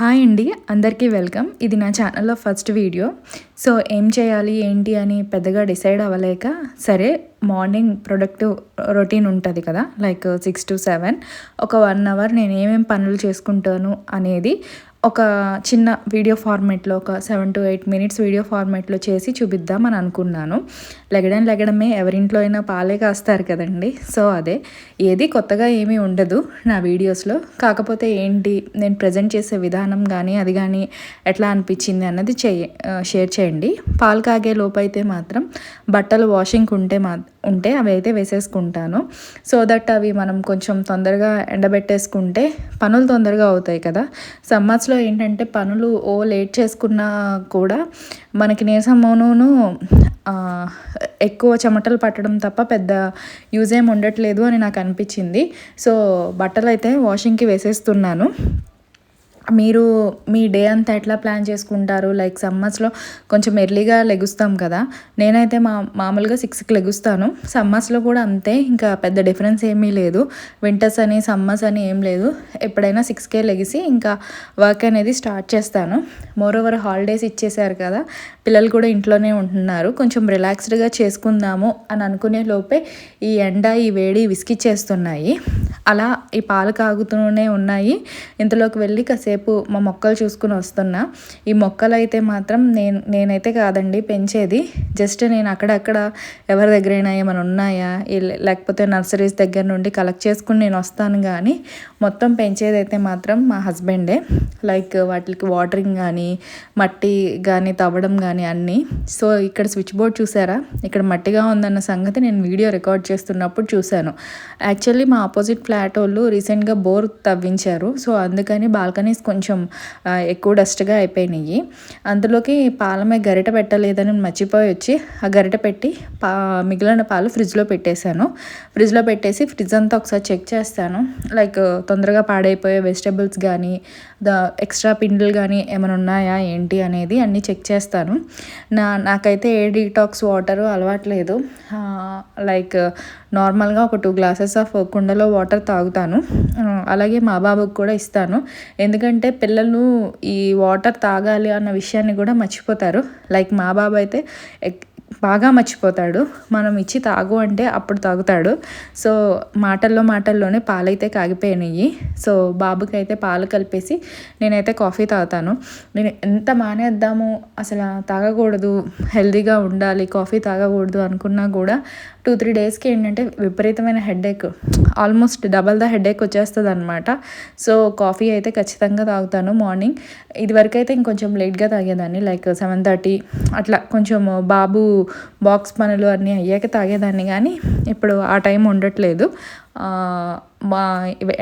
Hi అండి అందరికీ welcome. ఇది నా ఛానల్లో ఫస్ట్ వీడియో. సో ఏం చేయాలి ఏంటి అని పెద్దగా డిసైడ్ అవ్వలేక సరే మార్నింగ్ ప్రొడక్టివ్ రొటీన్ ఉంటుంది కదా లైక్ సిక్స్ టు సెవెన్. ఒక వన్ అవర్ నేను ఏమేమి పనులు చేసుకుంటాను అనేది ఒక చిన్న వీడియో ఫార్మేట్లో ఒక seven to eight minutes video ఫార్మేట్లో చేసి చూపిద్దామని అనుకున్నాను. లెగడం లెగడమే ఎవరింట్లో అయినా పాలే కాస్తారు కదండి. సో అదే. ఏది కొత్తగా ఏమీ ఉండదు నా వీడియోస్లో. కాకపోతే ఏంటి? నేను ప్రజెంట్ చేసే విధానం కానీ అది కానీ ఎట్లా అనిపించింది అన్నది చేయ షేర్ చేయండి. పాలు కాగే లోపు అయితే మాత్రం బట్టలు వాషింగ్ ఉంటే మా ఉంటే అవి అయితే వేసేసుకుంటాను. సో దట్ అవి మనం కొంచెం తొందరగా ఎండబెట్టేసుకుంటే పనులు తొందరగా అవుతాయి కదా. సమ్మర్స్లో ఏంటంటే పనులు ఓ లేట్ చేసుకున్నా కూడా మనకి నీరసమును ఎక్కువ చెమటలు పట్టడం తప్ప పెద్ద యూజ్ ఏం ఉండట్లేదు అని నాకు అనిపించింది. సో బట్టలు అయితే వాషింగ్కి వేసేస్తున్నాను. మీరు మీ డే అంతా ఎట్లా ప్లాన్ చేసుకుంటారు? లైక్ సమ్మర్స్లో కొంచెం ఎర్లీగా లెగుస్తాం కదా. నేనైతే మా మామూలుగా సిక్స్కి లెగుస్తాను. సమ్మర్స్లో కూడా అంతే. ఇంకా పెద్ద డిఫరెన్స్ ఏమీ లేదు. వింటర్స్ అని సమ్మర్స్ అని ఏం లేదు. ఎప్పుడైనా సిక్స్కే లెగిసి ఇంకా వర్క్ అనేది స్టార్ట్ చేస్తాను. మోర్ ఓవర్ హాలిడేస్ ఇచ్చేసారు కదా. పిల్లలు కూడా ఇంట్లోనే ఉంటున్నారు. కొంచెం రిలాక్స్డ్గా చేసుకుందాము అని అనుకునే లోపే ఈ ఎండ ఈ వేడి విసికిచ్చేస్తున్నాయి అలా ఈ పాలు కాగుతూనే ఉన్నాయి. ఇంతలోకి వెళ్ళి కాసేపు మా మొక్కలు చూసుకుని వస్తున్నా. ఈ మొక్కలు అయితే మాత్రం నేను నేనైతే కాదండి పెంచేది. జస్ట్ నేను అక్కడక్కడ ఎవరి దగ్గరైనా ఏమైనా ఉన్నాయా? లేకపోతే నర్సరీస్ దగ్గర నుండి కలెక్ట్ చేసుకుని నేను వస్తాను కానీ మొత్తం పెంచేది అయితే మాత్రం మా హస్బెండే. లైక్ వాటికి వాటరింగ్ కానీ మట్టి కానీ తవ్వడం కానీ అన్నీ. సో ఇక్కడ స్విచ్ బోర్డ్ చూసారా? ఇక్కడ మట్టిగా ఉందన్న సంగతి నేను వీడియో రికార్డ్ చేస్తున్నప్పుడు చూశాను. యాక్చువల్లీ మా ఆపోజిట్ ఫ్లాట్ వాళ్ళు రీసెంట్గా బోర్ తవ్వించారు. సో అందుకని బాల్కనీస్ కొంచెం ఎక్కువ డస్ట్గా అయిపోయినాయి. అందులోకి పాలమే గరిట పెట్టలేదని మర్చిపోయి వచ్చి ఆ గరిట పెట్టి పా మిగిలిన పాలు ఫ్రిడ్జ్లో పెట్టేశాను. ఫ్రిడ్జ్లో పెట్టేసి ఫ్రిడ్జ్ అంతా ఒకసారి చెక్ చేస్తాను. లైక్ తొందరగా పాడైపోయే వెజిటేబుల్స్ కానీ ద ఎక్స్ట్రా పిండిలు కానీ ఏమైనా ఉన్నాయా ఏంటి అనేది అన్నీ చెక్ చేస్తాను. నా నాకైతే ఏ డీటాక్స్ వాటరు అలవాట్లేదు లైక్ నార్మల్గా ఒక టూ గ్లాసెస్ ఆఫ్ కుండలో వాటర్ తాగుతాను. అలాగే మా బాబుకు కూడా ఇస్తాను. ఎందుకంటే పిల్లలు ఈ వాటర్ తాగాలి అన్న విషయాన్ని కూడా మర్చిపోతారు. లైక్ మా బాబు అయితే బాగా మర్చిపోతాడు. మనం ఇచ్చి తాగు అంటే అప్పుడు తాగుతాడు. సో మాటల్లో మాటల్లోనే పాలైతే కాగిపోయినాయి. సో బాబుకి అయితే పాలు కలిపేసి నేనైతే కాఫీ తాగుతాను. నేను ఎంత మానేద్దాము? అసలు తాగకూడదు. హెల్దీగా ఉండాలి. కాఫీ తాగకూడదు అనుకున్నా కూడా టూ త్రీ డేస్కి ఏంటంటే విపరీతమైన headache. Almost double the headache వచ్చేస్తుంది అనమాట సో కాఫీ అయితే ఖచ్చితంగా తాగుతాను మార్నింగ్. ఇదివరకు అయితే ఇంకొంచెం లేట్గా తాగేదాన్ని. లైక్ సెవెన్ థర్టీ అట్లా కొంచెం బాబు బాక్స్ పనులు అన్నీ అయ్యాక తాగేదాన్ని. కానీ ఇప్పుడు ఆ టైం ఉండట్లేదు. మా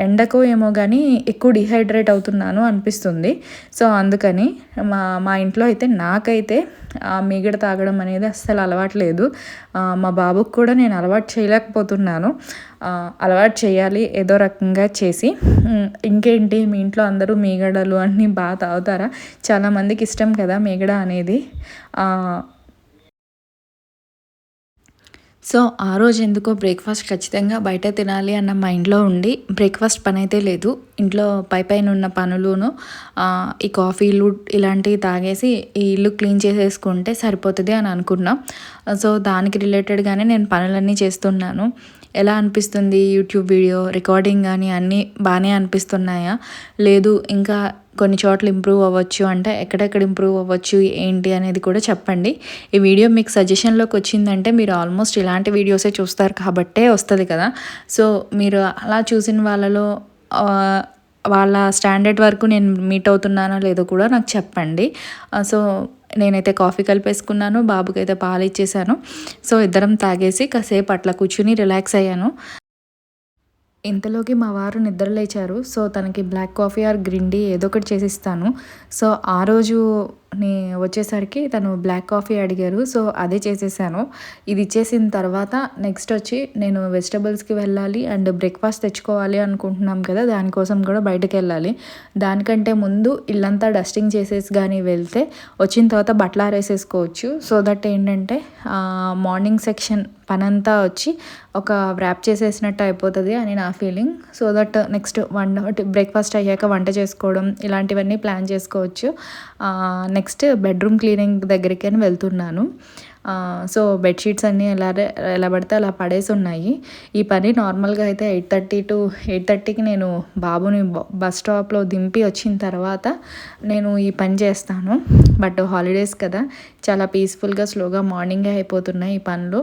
ఎండకు ఏమో కానీ ఎక్కువ డిహైడ్రేట్ అవుతున్నాను అనిపిస్తుంది. సో అందుకని మా మా ఇంట్లో అయితే నాకైతే మీగడ తాగడం అనేది అస్సలు అలవాట్లేదు మా బాబుకు కూడా నేను అలవాటు చేయలేకపోతున్నాను. అలవాటు చేయాలి ఏదో రకంగా చేసి. ఇంకేంటి మీ ఇంట్లో అందరూ మీగడలు అన్నీ బాగా తాగుతారా? చాలామందికి ఇష్టం కదా మీగడ అనేది. సో ఆ రోజు ఎందుకో బ్రేక్ఫాస్ట్ ఖచ్చితంగా బయట తినాలి అన్న మైండ్లో ఉండి బ్రేక్ఫాస్ట్ పని అయితే లేదు. ఇంట్లో పై పైన ఉన్న పనులును ఈ కాఫీలు ఇలాంటివి తాగేసి ఈ ఇల్లు క్లీన్ చేసేసుకుంటే సరిపోతుంది అని అనుకున్నాం. సో దానికి రిలేటెడ్గానే నేను పనులన్నీ చేస్తున్నాను. ఎలా అనిపిస్తుంది యూట్యూబ్ వీడియో రికార్డింగ్ కానీ అన్నీ బాగానే అనిపిస్తున్నాయా? లేదు ఇంకా కొన్ని చోట్ల ఇంప్రూవ్ అవ్వచ్చు అంటే ఎక్కడెక్కడ ఇంప్రూవ్ అవ్వచ్చు ఏంటి అనేది కూడా చెప్పండి. ఈ వీడియో మీకు సజెషన్లోకి వచ్చిందంటే మీరు ఆల్మోస్ట్ ఇలాంటి వీడియోసే చూస్తారు కాబట్టే వస్తుంది కదా. సో మీరు అలా చూసిన వాళ్ళలో వాళ్ళ స్టాండర్డ్ వరకు నేను మీట్ అవుతున్నానో లేదో కూడా నాకు చెప్పండి. సో నేనైతే కాఫీ కలిపేసుకున్నాను బాబుకి అయితే పాలు ఇచ్చేసాను. సో ఇద్దరం తాగేసి కాసేపు అట్లా కూర్చుని రిలాక్స్ అయ్యాను. ఇంతలోకి మా వారు నిద్ర లేచారు. సో తనకి black coffee or green tea ఏదో ఒకటి చేసిస్తాను సో ఆ రోజు నీ వచ్చేసరికి తను బ్లాక్ కాఫీ అడిగారు. సో అదే చేసేసాను. ఇది ఇచ్చేసిన తర్వాత నెక్స్ట్ వచ్చి నేను వెజిటబుల్స్కి వెళ్ళాలి అండ్ బ్రేక్ఫాస్ట్ తెచ్చుకోవాలి అనుకుంటున్నాం కదా దానికోసం కూడా బయటకు వెళ్ళాలి. దానికంటే ముందు ఇల్లంతా డస్టింగ్ చేసేసి కానీ వెళ్తే వచ్చిన తర్వాత బట్టలు ఆరేసేసుకోవచ్చు. సో దట్ ఏంటంటే మార్నింగ్ సెక్షన్ పనంతా వచ్చి ఒక ర్యాప్ చేసేసినట్టు అయిపోతుంది అని నా ఫీలింగ్ సో దట్ నెక్స్ట్ వంట బ్రేక్ఫాస్ట్ అయ్యాక వంట చేసుకోవడం ఇలాంటివన్నీ ప్లాన్ చేసుకోవచ్చు. నెక్స్ట్ నెక్స్ట్ బెడ్రూమ్ క్లీనింగ్ దగ్గరికి అని వెళ్తున్నాను. సో బెడ్షీట్స్ అన్నీ ఎలా ఎలా పడితే అలా పడేసి ఉన్నాయి. ఈ పని నార్మల్గా అయితే ఎయిట్ థర్టీ టు ఎయిట్ థర్టీకి నేను బాబుని బస్ స్టాప్లో దింపి వచ్చిన తర్వాత నేను ఈ పని చేస్తాను. బట్ హాలిడేస్ కదా చాలా పీస్ఫుల్గా స్లోగా మార్నింగే అయిపోతున్నాయి ఈ పనులు.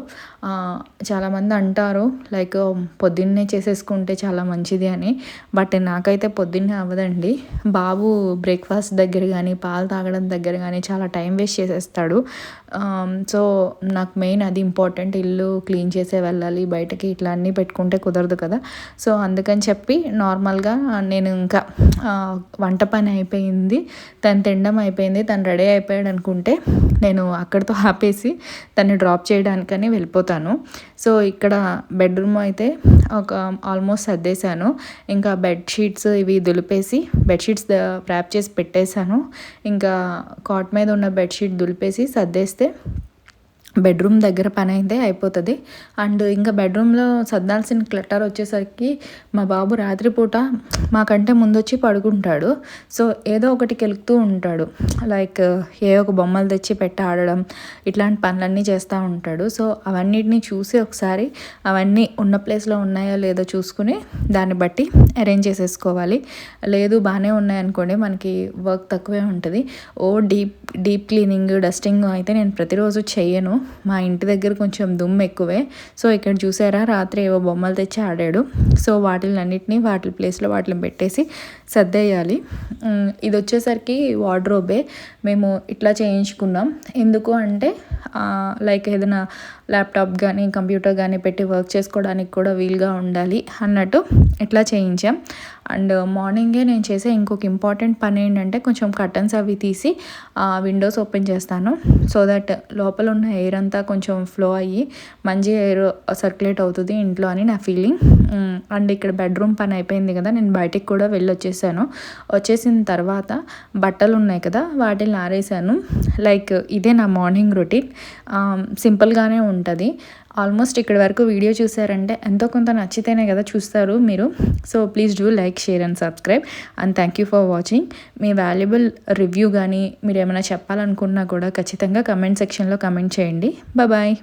చాలామంది అంటారు లైక్ పొద్దున్నే చేసేసుకుంటే చాలా మంచిది అని. బట్ నాకైతే పొద్దున్నే అవ్వదండి. బాబు బ్రేక్ఫాస్ట్ దగ్గర కానీ పాలు తాగడం దగ్గర కానీ చాలా టైం వేస్ట్ చేసేస్తాడు. సో నాకు మెయిన్ అది ఇంపార్టెంట్. ఇల్లు క్లీన్ చేసే వెళ్ళాలి బయటకి ఇట్లా అన్నీ పెట్టుకుంటే కుదరదు కదా. సో అందుకని చెప్పి నార్మల్గా నేను ఇంకా వంట పని అయిపోయింది. తను తినడం అయిపోయింది. తను రెడీ అయిపోయాడు అనుకుంటే నేను అక్కడితో ఆపేసి తను డ్రాప్ చేయడానికని వెళ్ళిపోతాను. సో ఇక్కడ బెడ్రూమ్ అయితే ఒక ఆల్మోస్ట్ సర్దేశాను. ఇంకా బెడ్షీట్స్ ఇవి దులిపేసి బెడ్షీట్స్ ర్యాప్ చేసి పెట్టేశాను. ఇంకా కాట్ మీద ఉన్న బెడ్షీట్ దులిపేసి సర్దేస్తే బెడ్రూమ్ దగ్గర పని అయితే అయిపోతుంది. అండ్ ఇంకా బెడ్రూమ్లో సర్దాల్సిన క్లెట్టర్ వచ్చేసరికి మా బాబు రాత్రిపూట మాకంటే ముందు వచ్చి పడుకుంటాడు. సో ఏదో ఒకటి కెలుకుతూ ఉంటాడు. లైక్ ఏ ఒక బొమ్మలు తెచ్చి పెట్టి ఆడడం ఇట్లాంటి పనులన్నీ చేస్తూ ఉంటాడు. సో అవన్నిటిని చూసి ఒకసారి అవన్నీ ఉన్న ప్లేస్లో ఉన్నాయో లేదో చూసుకుని దాన్ని బట్టి అరేంజ్ చేసేసుకోవాలి. లేదు బాగానే ఉన్నాయనుకోండి మనకి వర్క్ తక్కువే ఉంటుంది. ఓ డీప్ డీప్ క్లీనింగ్ డస్టింగ్ అయితే నేను ప్రతిరోజు చేయను మా ఇంటి దగ్గర కొంచెం దుమ్ము ఎక్కువే. సో ఇక్కడ చూసారా రాత్రి ఏవో బొమ్మలు తెచ్చి ఆడాడు. సో వాటిలన్నిటిని వాటి ప్లేస్లో వాటిని పెట్టేసి సర్దేయాలి. ఇది వచ్చేసరికి వార్డ్రోబే. మేము ఇట్లా చేయించుకున్నాం. ఎందుకు అంటే లైక్ ఏదైనా ల్యాప్టాప్ కానీ కంప్యూటర్ కానీ పెట్టి వర్క్ చేసుకోవడానికి కూడా వీలుగా ఉండాలి అన్నట్టు ఇట్లా చేయించాం. అండ్ మార్నింగే నేను చేసే ఇంకొక ఇంపార్టెంట్ పని ఏంటంటే కొంచెం కర్టన్స్ అవి తీసి విండోస్ ఓపెన్ చేస్తాను. సో దట్ లోపల ఉన్న ఎయిర్ అంతా కొంచెం ఫ్లో అయ్యి మంచి ఎయిర్ సర్క్యులేట్ అవుతుంది ఇంట్లో అని నా ఫీలింగ్. అండ్ ఇక్కడ బెడ్రూమ్ పని అయిపోయింది కదా నేను బయటికి కూడా వెళ్ళి వచ్చేసాను వచ్చేసిన తర్వాత బట్టలు ఉన్నాయి కదా వాటిని ఆరేసాను లైక్ ఇదే నా మార్నింగ్ రొటీన్. సింపుల్గానే ఉంటుంది. ఆల్మోస్ట్ ఇక్కడ వరకు వీడియో చూసారంటే ఎంతో కొంత నచ్చితేనే కదా చూస్తారు మీరు. So please do like share and subscribe. And thank you for watching. Me valuable review కానీ మీరు ఏమైనా చెప్పాలనుకున్నా కూడా ఖచ్చితంగా కమెంట్ సెక్షన్లో కమెంట్ చేయండి. బాయ్.